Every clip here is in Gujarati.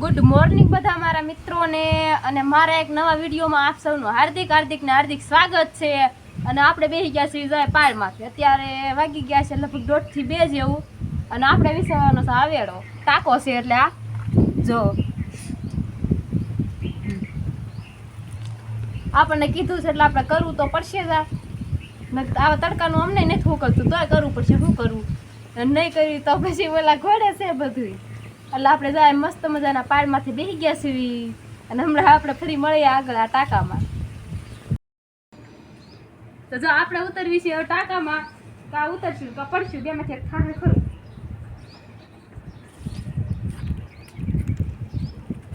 ગુડ મોર્નિંગ બધા મારા મિત્રોને, અને મારા એક નવા વિડીયોમાં આપ સૌનું હાર્દિક હાર્દિક ને હાર્દિક સ્વાગત છે. અને આપણે બેસી ગયા છીએ જાય પાળમાંથી અત્યારે વાગી ગયા છે લગભગ દોઢથી બે જેવું. અને આપણે વિસરવાનો છે આવેડો ટાકો છે એટલે આ. જો. આપણને કીધું છે એટલે આપણે કરવું તો પડશે જ. આવા તડકાનું અમને નથી ઉકલતું તોય કરવું પડશે શું કરવું નહીં કર્યું તો પછી ઓલા ઘોડે છે બધું એટલે આપણે જાય મસ્ત મજાના પાડમાંથી બેસી ગયા છીએ અને હમણાં આપણે ફરી મળીએ આગળ આ ટાંકામાં. તો જો આપણે ઉતરવી છે ટાંકામાં, તો આ ઉતરશું, તો પડશું બેમાંથી એક ખરું.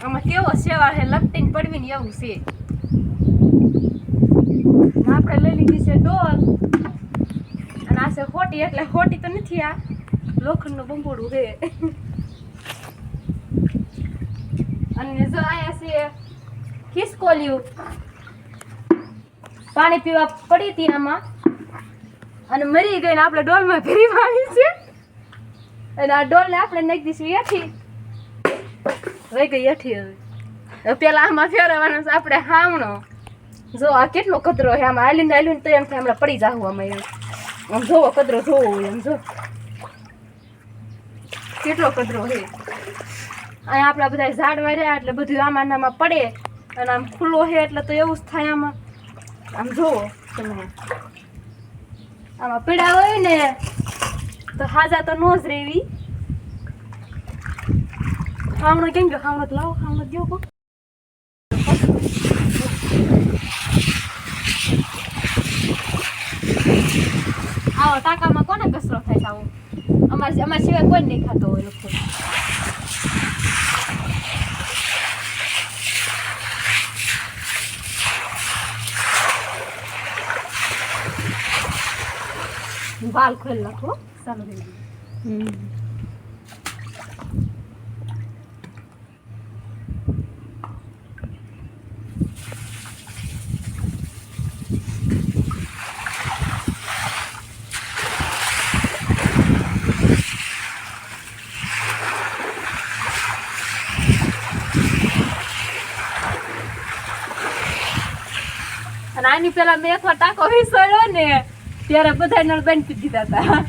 આમાં કેવો સેવા છે, લપટીને પડવી ને એવું છે. આપણે લઈ લીધી છે ડોલ. અને આ છે ખોટી એટલે ખોટી તો નથી આ, લોખંડનું બંબોડું છે. અને જો આયા છે ખિસકોલ્યું. પાણી પીવા પડી હતી આમાં. અને મરી ગઈ ને આપણે ડોલમાં ફેરી વાળી છે. અને આ ડોલને આપણે નાખી દઈશું હેઠી. રહી ગઈ હવે. હવે પેલા આમાં ફેરવવાનો છે, આપણે હામણો. જો આ કેટલો કચરો છે, આમાં આલીને આલીને તો એમ થાય હમણાં પડી જાવ આમાં એમ આમ જોવો કચરો જોવો એમ જો. કેટલો કચરો છે. અહીંયા આપણા બધા ઝાડ રહ્યા એટલે બધું આમાં આમાં પડે. અને આમ ખુલ્લો છે એટલે તો એવું જ થાય આમાં. આમ જોવો તમે. આમાં પીડા હોય ને, તો હાજા તો નો જ રેવી. ખાવણો કેમ ગયો? ખાવણો લાવો, ખાવણો દો કો આવો, ટાકામાં કોને કચરો થાય આવો? અમારે અમારા સિવાય કોઈ નહીં ખાતો હોય લોકો. વાલ ખોલ નાખો ચાલો અને આની પેલા મેં એકવાર ટાંકો વિસળ્યો ને ત્યારે બધા નળ બંધ દીધા હતા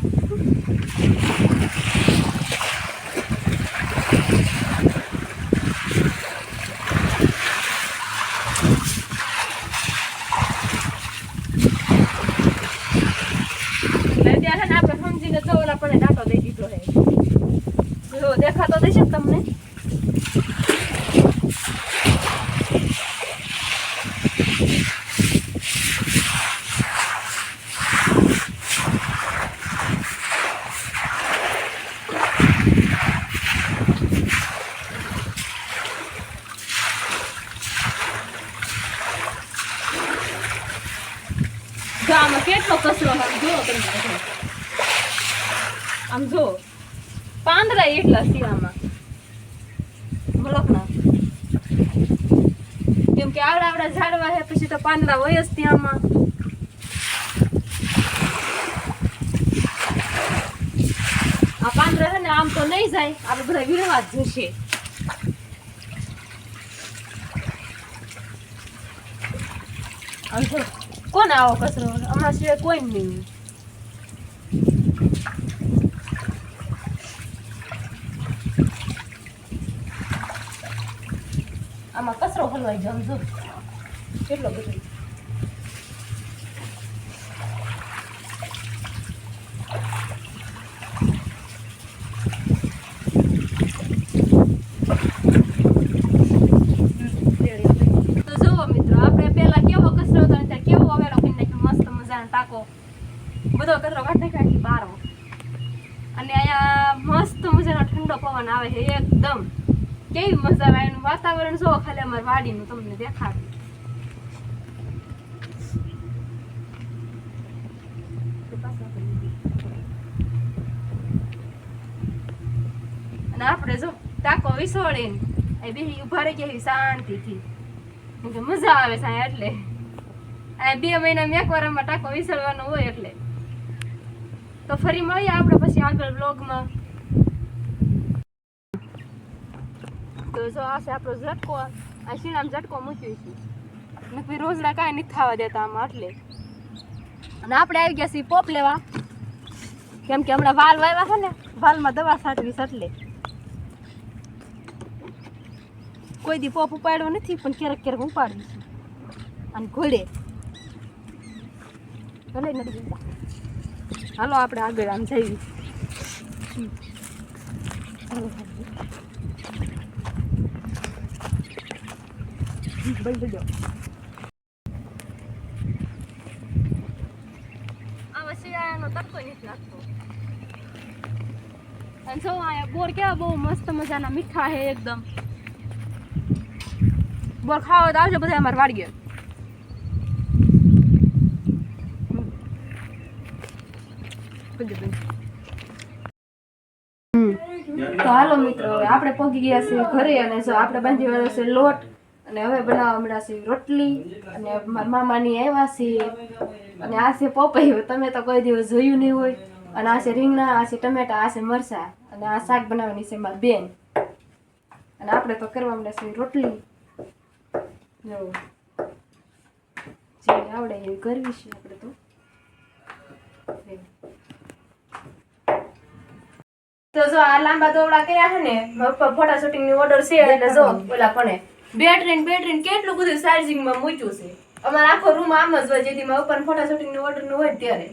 આપણે ટાંકો દઈ દીધો હે દેખાતો દેશે તમને જો આમાં કેટલો કચરો આમ જો. તમે આમ જો પાંદરા એટલા શિયામાં મલકના કેમ કે આવડા આવડા ઝાડવા છે પછી તો પાંદરા હોય જ ત્યાં આ પાંદરા છે ને આમ તો નહીં જાય આપણે બધા વીણવા જ જશે આમ કોને આવો કચરો? અમારા સિવાય કોઈ નહીં. આમાં કચરો હલવાઈ જામ જો. કેટલો બધો તો જુઓ મિત્રો આપણે પેલા કેવો કચરો હતો ને ત્યારે કેવો અવેડો કરી નાખ્યો મસ્ત મજાનો ટાંકો બધો કચરો કાઢી નાખ્યો આખી બારો અને મસ્ત મજાનો ઠંડો પવન આવે છે, એકદમ. કેવી મજા આવે, એનું વાતાવરણ જુઓ ખાલી અમારી વાડીનું, તમને દેખાડું. અને આપણે જો ટાંકો વિસોડીને એ બીજી ઊભા રહી ગયા શાંતિથી. મજા આવે સાહેબ એટલે. આ બે મહિના એક વાર ટાકો ટાંકો વિસળવાનો હોય એટલે. તો ફરી મળીએ આપણે પછી આગળ બ્લોગમાં તો જો આ છે આપણો ઝટકો. આ શીણામાં ઝટકો મૂક્યો છે. નકરી રોજડા કાંઈ નથી થવા દેતા આમાં એટલે. અને આપણે આવી ગયા છીએ પોપ લેવા. કેમ કે હમણાં વાલ વાવ્યા છે ને, વાલમાં દવા છાંટવી એટલે. કોઈ દી પોપ ઉપાડ્યો નથી, પણ ક્યારેક ક્યારેક ઉપાડ્યું છે. અને ઘોડે. ભલે નથી હાલો, આપણે આગળ આમ જઈએ. બંધ જો આમાં શિયાળાનો તડકો નથી લાગતો. અને જો અહીંયા બોર કેવા બહુ મસ્ત મજાના મીઠા છે એકદમ. બોર ખાવા તો આવજો, બધા અમારે વાડીએ. તો હાલો મિત્રો, હવે આપણે પહોંચી ગયા છીએ ઘરે અને જો આપણે બાંધી વાળો છે લોટ અને હવે બનાવવા મળ્યા છે રોટલી અને મારા મામાની આવ્યા છે અને આ છે પપૈયું. તમે તો કોઈ દિવસ જોયું નહીં હોય. અને આ છે રીંગણા, આ છે ટમેટા, આ છે મરચા અને આ શાક બનાવવાની છે મારી બેન. અને આપણે તો કરવા મળ્યા છે રોટલી. જો. જે આવડે એવી કરવી છે આપણે તો. તો જો આ લાંબા દોવડા કર્યા છે ને ફોટા શૂટિંગની ઓર્ડર છે એટલે જો ઓલા પણ બેટરી ને બેટરી ને કેટલું બધું ચાર્જિંગમાં મૂક્યું છે. અમારો આખો રૂમ આમ જ હોય જેથી મારા ઉપર ફોટા શૂટિંગની ઓર્ડરનું હોય ત્યારે.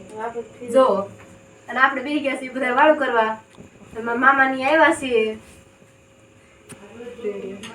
જો અને આપણે બેસી ગયા છીએ બધા વાળું કરવા. મામા મામાની આવ્યા છીએ.